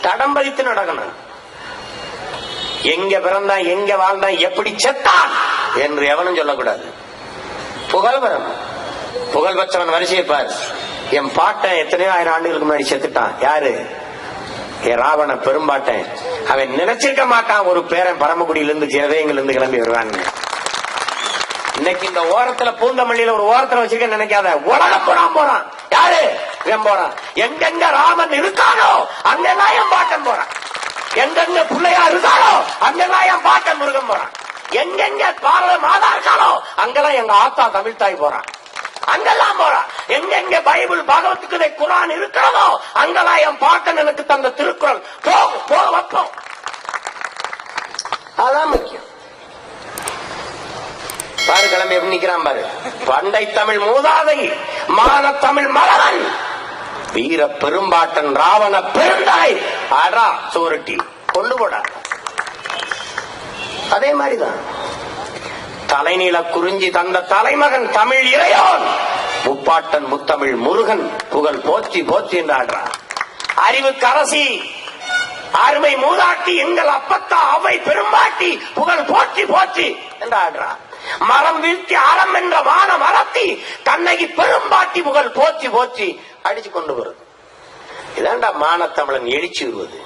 தடம் பதித்து நடக்கணும். எங்க பிறந்தான் எங்க வாழ்ந்தான் எப்படி செத்தான் என்று எவனும் சொல்லக்கூடாது. புகழ் வரணும் புகழ் பெற்றவன் வரிசையை பார். என் பாட்டன் எத்தனையோ ஆயிரம் ஆண்டுகளுக்கு முன்னாடி செத்துட்டான். யாரு? என் ராவண பெரும்பாட்டன். அவன் நினைச்சிருக்க மாட்டான் ஒரு பேரன் பரமக்குடியிலிருந்து இருந்து கிளம்பி வருவான் இன்னைக்கு இந்த ஓரத்துல பூந்தமல்லியில ஒரு ஓரத்துல வச்சிருக்க நினைக்காத. உலக போறான் போறான். யாரு? இவன் போறான். எங்கெங்க ராமன் இருக்கானோ அங்கெல்லாம் என் பாட்டன் போறான். எங்கெங்க பிள்ளையா இருக்கானோ அங்கெல்லாம் என் பாட்டன் முருகன் போறான். எங்கெங்க பாரத மாதா இருக்கானோ அங்கெல்லாம் எங்க ஆத்தா தமிழ் தாய் போறான். அங்கெல்லாம் போறான். எங்கெங்க பைபிள் பகவத்துக்கு குரான் இருக்கிறதோ அங்கெல்லாம் என் பாட்டன் எனக்கு தந்த திருக்குறள். போக போக வைப்போம். அதான் முக்கியம். பாரு கிளம்பி எப்படி நிக்கிறான் பாரு. பண்டை தமிழ் மூதாதை மான தமிழ் மலவன் வீர பெரும்பாட்டன் ராவண பெருந்தாய். அடா சோரட்டி கொண்டு போடா. அதே மாதிரிதான். தலைநில குறிஞ்சி தந்த தலைமகன் தமிழ் இறையோன் முப்பாட்டன் முத்தமிழ் முருகன் புகழ் போச்சி போச்சி என்று ஆடுறான். அறிவுக்கு அரசி அருமை மூதாட்டி எங்கள் அப்பத்தா அவை பெரும்பாட்டி புகழ் போச்சி போச்சி என்று ஆடுறான். மரம் வீழ்த்தி அறம் என்ற வானம் மரத்தி தன்னை பெரும்பாட்டி புகழ் போச்சி போச்சி அடிச்சு கொண்டு வருது. இதாண்டா மானத்தமிழன் எழுச்சி வருவது.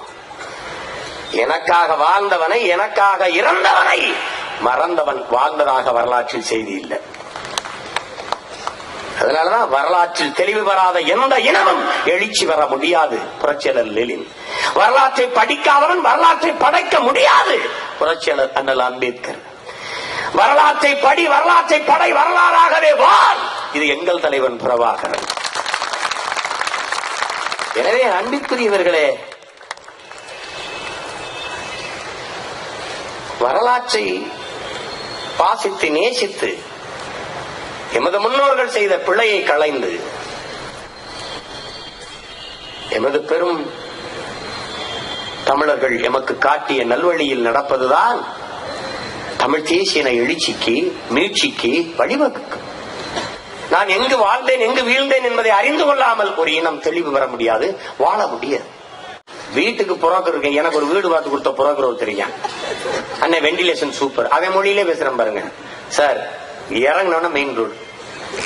எனக்காக வாழ்ந்தவனை எனக்காக இறந்தவனை மறந்தவன் வாழ்ந்ததாக வரலாற்றில் செய்தி இல்லை. அதனாலதான் வரலாற்றில் தெளிவு பெறாத எந்த இனமும் எழுச்சி பெற முடியாது புரட்சியாளர் லெலின் வரலாற்றை படிக்காதவன் வரலாற்றை படைக்க முடியாது புரட்சியாளர் அண்ணல் அம்பேத்கர். வரலாற்றை படி வரலாற்றை படை வரலாறாகவே வாழ்! இது எங்கள் தலைவன் பிரபாகரன். எனவே அன்பிற்குரியவர்களே வரலாற்றை பாசித்து நேசித்து எமது முன்னோர்கள் செய்த பிழையை களைந்து எமது பெரும் தமிழர்கள் எமக்கு காட்டிய நல்வழியில் நடப்பதுதான் தமிழ் தேசியன எழுச்சிக்கு மீட்சிக்கு வழிவகுக்கும். நான் எங்கு வாழ்ந்தேன் எங்கு வீழ்ந்தேன் என்பதை அறிந்து கொள்ளாமல் ஒரு இனம் தெளிவு பெற முடியாது வாழ முடியாது. வீட்டுக்கு புரோக்கர் இருக்கேன். எனக்கு ஒரு வீடு பார்த்து கொடுத்த புரோக்கர் தெரியும் அண்ணன் வெண்டிலேஷன் சூப்பர் அதே மொழியிலே பேசுறேன் பாருங்க. சார் இறங்கினோன்னா மெயின் ரோடு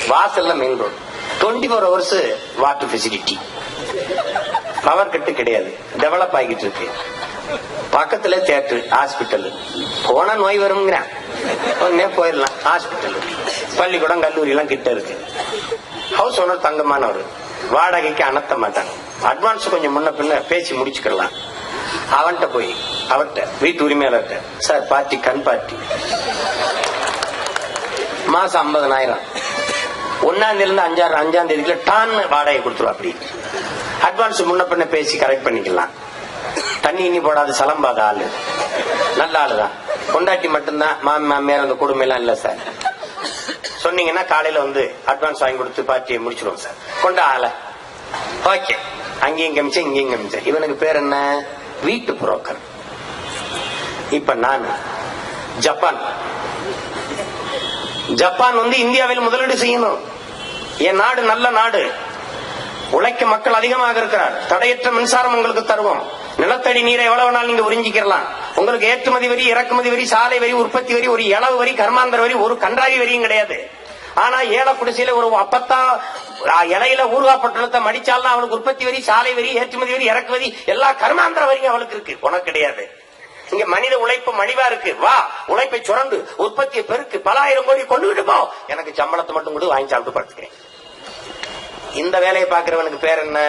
வாசல்ல main road twenty four hours water facility power cut கிடையாது. டெவலப் ஆகிட்டு இருக்கு. பக்கத்துல தியேட்டர் ஹாஸ்பிட்டல் போனா நோய் வருங்கிறான் உடனே போயிடலாம் ஹாஸ்பிட்டல் பள்ளிக்கூடம் கல்லூரி எல்லாம் கிட்ட இருக்கு. ஹவுஸ் ஓனர் தங்கமானவர். வாடகைக்கு அனத்த மாட்டாங்க அட்வான்ஸ் கொஞ்சம் முன்ன பின்ன பேசி முடிச்சுக்கலாம். அவன்கிட்ட போய் அவர்கிட்ட வீட்டு உரிமையாளர்கிட்ட சார் பார்ட்டி கண் பார்ட்டி மாசம் ஐம்பதனாயிரம். ஒன்னாம் தேதியில இருந்து அஞ்சாறு அஞ்சாம் தேதிக்குள்ள டான் வாடகை கொடுத்துருவா அப்படி அட்வான்ஸ் முன்ன பின்ன பேசி கரெக்ட் பண்ணிக்கலாம். தண்ணி இனி போடாத சலம்பாத ஆளு. நல்ல ஆளுதான் கொண்டாட்டி மட்டும்தான் மாமி மாமியார் அந்த கொடுமை எல்லாம் இல்ல சார். சொன்னீங்கன்னா காலையில வந்து அட்வான்ஸ் வாங்கி கொடுத்து பார்ட்டியை முடிச்சிருவோம் சார். கொண்டா ஆள. ஓகே. அங்கேயும் கமிச்சேன் இங்கேயும் கமிச்சேன் இவனுக்கு பேர் என்ன? வீட்டு புரோக்கர் இப்ப நான் ஜப்பான். ஜப்பான் வந்து இந்தியாவில் முதலீடு செய்யணும். என் நாடு நல்ல நாடு. உழைக்க மக்கள் அதிகமாக இருக்கிறார். தடையற்ற மின்சாரம் உங்களுக்கு தருவோம். நிலத்தடி நீரை எவ்வளவு நாள் நீங்க உறிஞ்சிக்கலாம் உங்களுக்கு ஏற்றுமதி வரி இறக்குமதி வரி சாலை வரி உற்பத்தி வரி ஒரு இளவு வரி கர்மாந்தர வரி ஒரு கன்றாவி வரியும் கிடையாது. ஆனா ஏழை குடிசையில ஒரு அப்பத்தா இலையில இலையில ஊர்காப்பட்டணத்தை மடிச்சாலும் அவனுக்கு உற்பத்தி வரி சாலை வரி ஏற்றுமதி வரி இறக்குமதி எல்லா கர்மாந்திர வரியும் அவளுக்கு இருக்கு. உனக்கு கிடையாது. இங்க மனித உழைப்பு மலிவா இருக்கு. வா உழைப்பை சுரண்டு உற்பத்தியை பெருக்கு பல ஆயிரம் கோடி கொண்டுகிட்டு போ. எனக்கு சம்பளத்தை மட்டும் கூட வாங்கி சாப்பிட்டு படுத்துக்கிறேன். இந்த வேலையை பார்க்கிறவனுக்கு பேர் என்ன?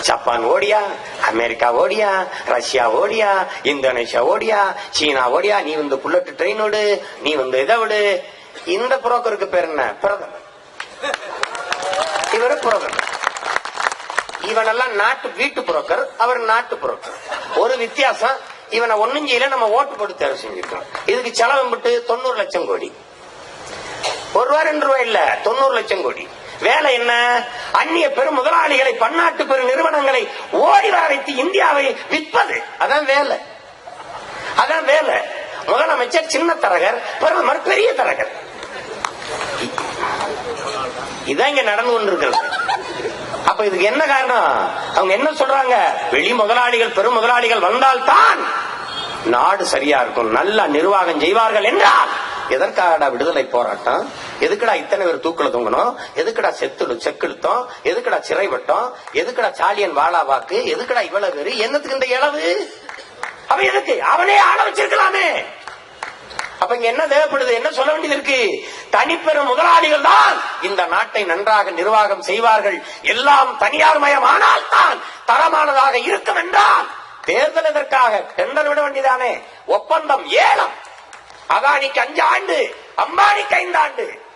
ஜப்பான் ஓடியா அமெரிக்கா ஓடியா ரஷ்யா ஓடியா இந்தோனேஷியா ஓடியா சீனா ஓடியா நீ வந்து புல்லட் ட்ரெயின் ஓடு நீ வந்து இதை விடு இந்த புரோக்கருக்கு பேர் என்ன? பிரதமர். இவர் புரோக்கர். இவனெல்லாம் நாட்டு வீட்டு புரோக்கர் அவர் நாட்டு புரோக்கர். ஒரு வித்தியாசம் இவனை ஒண்ணும் செய்யல நம்ம ஓட்டு போட்டு தேர்வு செஞ்சிருக்கோம் இதுக்கு செலவு விட்டு தொண்ணூறு லட்சம் கோடி. ஒரு ரூபா ரெண்டு ரூபாய் இல்ல தொண்ணூறு லட்சம் கோடி. வேலை என்ன? அந்நிய பெரும் முதலாளிகளை பன்னாட்டு பெரு நிறுவனங்களை ஓடி வர வைத்து இந்தியாவை விற்பது. அதான் வேலை. அதான் வேலை. முதலமைச்சர் சின்ன தரகர் பிரதமர் பெரிய தரகர். இதான் இங்க நடந்து கொண்டிருக்கிறது. அப்ப அப்ப இதுக்கு என்ன காரணம்? அவங்க என்ன சொல்றாங்க? வெளி முதலாளிகள் பெரும் முதலாளிகள் வந்தால்தான் நாடு சரியா இருக்கும். நல்லா நிர்வாகம் செய்வார்கள் என்றால் எதற்காக விடுதலை போராட்டம்? எதுக்குடா இத்தனை பேர் தூக்குல தொங்கணும்? எதுக்குடா செத்து செக்கிழுத்தம்? எதுக்குடா சிறைவட்டம் எதுக்குடா சாலியன் வாழா வாக்கு? எதுக்குடா இவ்வளவு பேரு? என்னத்துக்கு இந்த இளவு? அப்ப எதுக்கு? அவனே ஆள வச்சிருக்கலாமே. அப்ப இங்க என்ன தேவைப்படுது? என்ன சொல்ல வேண்டியது இருக்கு? தனிப்பெரும் முதலாளிகள் தான் இந்த நாட்டை நன்றாக நிர்வாகம் செய்வார்கள். எல்லாம் தனியார் மயமானால் தான் தரமானதாக இருக்கும் என்றால் தேர்தல் எதற்காக? டெண்டர் விட வேண்டியதானே. ஒப்பந்தம் ஏலம். அதானிக்கு அஞ்சு ஆண்டு அம்பானிக்கு ஐந்து ஆண்டு.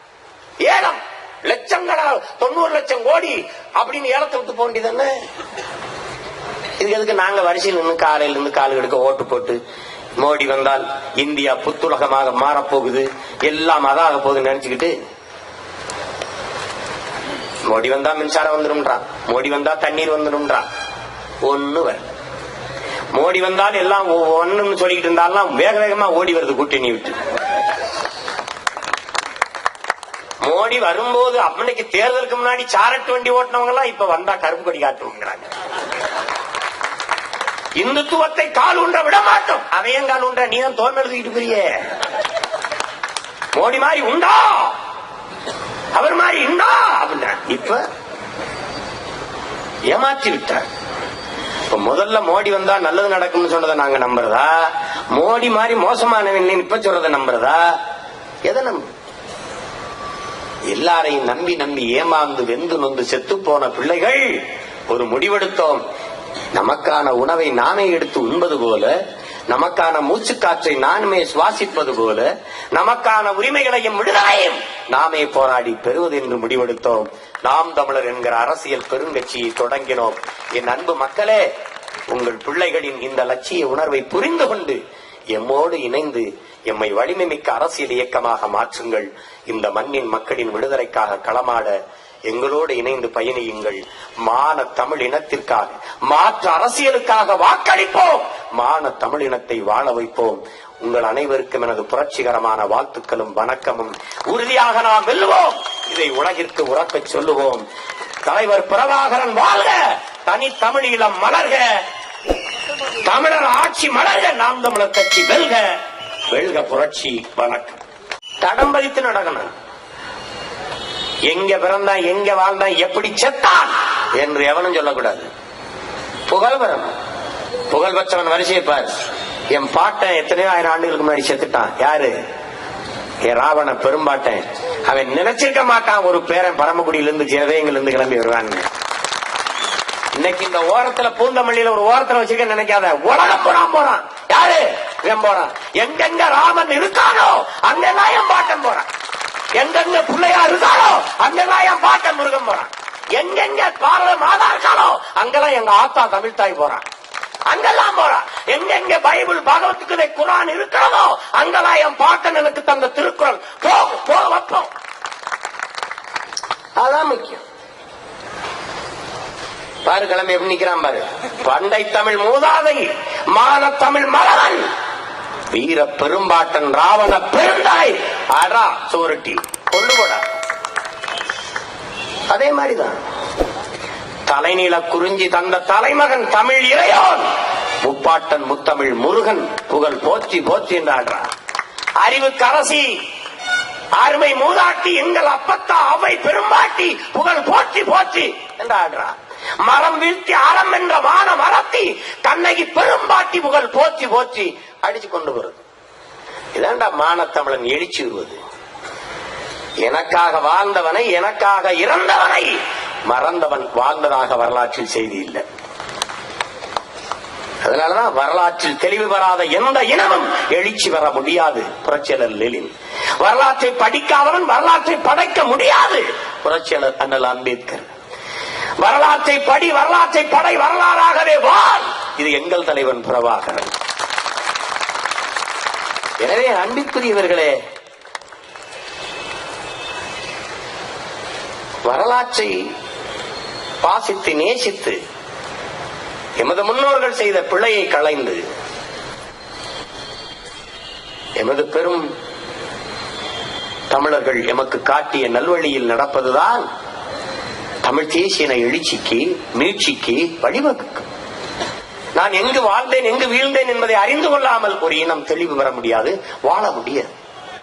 ஏலம் லட்சங்களா தொண்ணூறு லட்சம் கோடி அப்படின்னு ஏலத்தை விட்டு போக வேண்டியது இதுக்கு எதுக்கு நாங்க வரிசையில் நின்று காலையில இருந்து காலு எடுக்க ஓட்டு போட்டு மோடி வந்தால் இந்தியா புத்துலகமாக மாறப்போகுது எல்லாம் அதாக போகுதுன்னு நினைச்சுக்கிட்டு மோடி வந்தா மின்சாரம் வந்துடும்ன்றான். மோடி வந்தா தண்ணீர் வந்துடும்ன்றான். ஒண்ணு வரல மோடி வந்தால் எல்லாம் ஒண்ணுன்னு சொல்லிக்கிட்டு இருந்தாலும் வேக வேகமா ஓடி வருது கூட்டணி விட்டு. மோடி வரும்போது அம்மனைக்கு தேர்தலுக்கு முன்னாடி சாரட்டு வண்டி ஓட்டினவங்க எல்லாம் இப்ப வந்தா கருப்பு கொடி காட்டுவாங்கிறாங்க. இந்துத்துவத்தை கால் உண்ட விட மாட்டோம் அவையும் கால் உண்ட நீ தான் தோல் எழுதிக்கிட்டு போறியே மோடி மாதிரி உண்டா? அவர் மாதிரி உண்டா அப்படின்ற இப்ப ஏமாற்றி விட்டார். இப்ப முதல்ல மோடி வந்தா நல்லது நடக்கும்னு சொன்னதை நாங்க நம்புறதா? மோடி மாதிரி மோசமானவன் இப்ப சொல்றதை நம்புறதா? எதை நம்ப எல்லாரையும் நம்பி நம்பி ஏமாந்து வெந்து நொந்து செத்து போன பிள்ளைகள் ஒரு முடிவெடுத்தோம். நமக்கான உணவை நாமே எடுத்து உண்பது போல நமக்கான மூச்சு காற்றை நானுமே சுவாசிப்பது போல நமக்கான உரிமைகளையும் விடுதலையும் நாமே போராடி பெறுவது என்று முடிவெடுத்தோம். நாம் தமிழர் என்கிற அரசியல் பெருங்கட்சியை தொடங்கினோம். என் அன்பு மக்களே உங்கள் பிள்ளைகளின் இந்த லட்சிய உணர்வை புரிந்து கொண்டு எம்மோடு இணைந்து எம்மை வலிமை மிக்க அரசியல் இயக்கமாக மாற்றுங்கள். இந்த மண்ணின் மக்களின் விடுதலைக்காக களமாட எங்களோடு இணைந்து பயணியுங்கள். மான தமிழ் இனத்திற்காக மாற்று அரசியலுக்காக வாக்களிப்போம். மான தமிழ் இனத்தை வாழ வைப்போம். உங்கள் அனைவருக்கும் எனது புரட்சிகரமான வாழ்த்துக்களும் வணக்கமும். உறுதியாக நாம் வெல்லுவோம். இதை உலகிற்கு உறக்கச் சொல்லுவோம். தலைவர் பிரபாகரன் வாழ்க! தனி தமிழீழம் மலர்க! தமிழர் ஆட்சி மலர்க நாம் தமிழர் கட்சி வெல்க. வெல்க புரட்சி வணக்கம். தடம் பதித்து நடக்கணும். எங்க பிறந்தான் எங்க வாழ்ந்தான் எப்படி செத்தான் என்று எவனும் சொல்லக்கூடாது. புகழ் பெறணும். புகழ் பெற்றவன் வரிசையை பார். என் பாட்டன் எத்தனையோ ஆயிரம் ஆண்டுகளுக்கு முன்னாடி செத்துட்டான். யாரு? என் ராவண பெரும்பாட்டன் அவன் நினைச்சிருக்க மாட்டான் ஒரு பேரன் பரமக்குடியிலிருந்து சிவகங்கையில இருந்து கிளம்பி வருவான்னு. இன்னைக்கு இந்த ஓரத்துல பூந்தமல்லியில ஒரு ஓரத்துல வச்சிருக்க நினைக்காத. உலகம் போறான் போறான். யாரு? இவன் போறான். எங்கெங்க ராமன் இருக்கானோ அங்கெல்லாம் என் பாட்டன் போறான். எங்கெங்க பிள்ளையா இருக்கானோ அங்கெல்லாம் என் பாட்டன் முருகன் போறான். எங்கெங்க பாரத மாதா இருக்கானோ அங்கெல்லாம் எங்க ஆத்தா தமிழ் தாய் போறான். அங்கெல்லாம் போறான். எங்கெங்க பைபிள் பகவத்துக்கு குரான் இருக்கிறதோ அங்கெல்லாம் என் பாட்டன் எனக்கு தந்த திருக்குறள். போகும் போக வைப்போம். அதான் முக்கியம். பாரு கிளம்பி எப்படி நிக்கிறான் பாரு. பண்டை தமிழ் மூதாதை மான தமிழ் மலவன். வீர பெரும்பாட்டன் ராவண பெருந்தாய். அடா சோரட்டி கொண்டு போடா. அதே மாதிரிதான். தலைநீள குறிஞ்சி தந்த தலைமகன் தமிழ் இறையோன் முப்பாட்டன் முத்தமிழ் முருகன் புகழ் போத்தி போத்தி என்று அறிவு கரசி அருமை மூதாட்டி எங்கள் அப்பத்தா அவை பெரும்பாட்டி புகழ் போற்றி போற்றி ஆடுறான் மரம் வீழ்த்தி அறம் என்ற வான மரத்தி கண்ணகி பெரும்பாட்டி புகழ் போற்றி போற்றி அடிச்சு கொண்டு வருது. இதாண்டா மானத்தமிழன் எழுச்சி விடுவது எனக்காக வாழ்ந்தவனை எனக்காக இறந்தவனை மறந்தவன் வாழ்ந்ததாக வரலாற்றில் செய்தி இல்லை. அதனாலதான் வரலாற்றில் தெளிவு பெறாத எந்த இனமும் எழுச்சி பெற முடியாது. புரட்சியாளர் லெலின் வரலாற்றை படிக்காதவன் வரலாற்றை படைக்க முடியாது. புரட்சியாளர் அண்ணல் அம்பேத்கர். வரலாற்றை படி வரலாற்றை படை வரலாறாகவே வாழ்! இது எங்கள் தலைவன் பிரபாகரன். எனவே அன்பிற்குரியவர்களே வரலாற்றை பாசித்து நேசித்து எமது முன்னோர்கள் செய்த பிழையை களைந்து எமது பெரும் தமிழர்கள் எமக்கு காட்டிய நல்வழியில் நடப்பதுதான் தமிழ் தேசியன எழுச்சிக்கு மீட்சிக்கு வழிவகுக்கும். நான் எங்கு வாழ்ந்தேன் எங்கு வீழ்ந்தேன் என்பதை அறிந்து கொள்ளாமல் ஒரு இனம் தெளிவு பெற முடியாது வாழ முடியாது.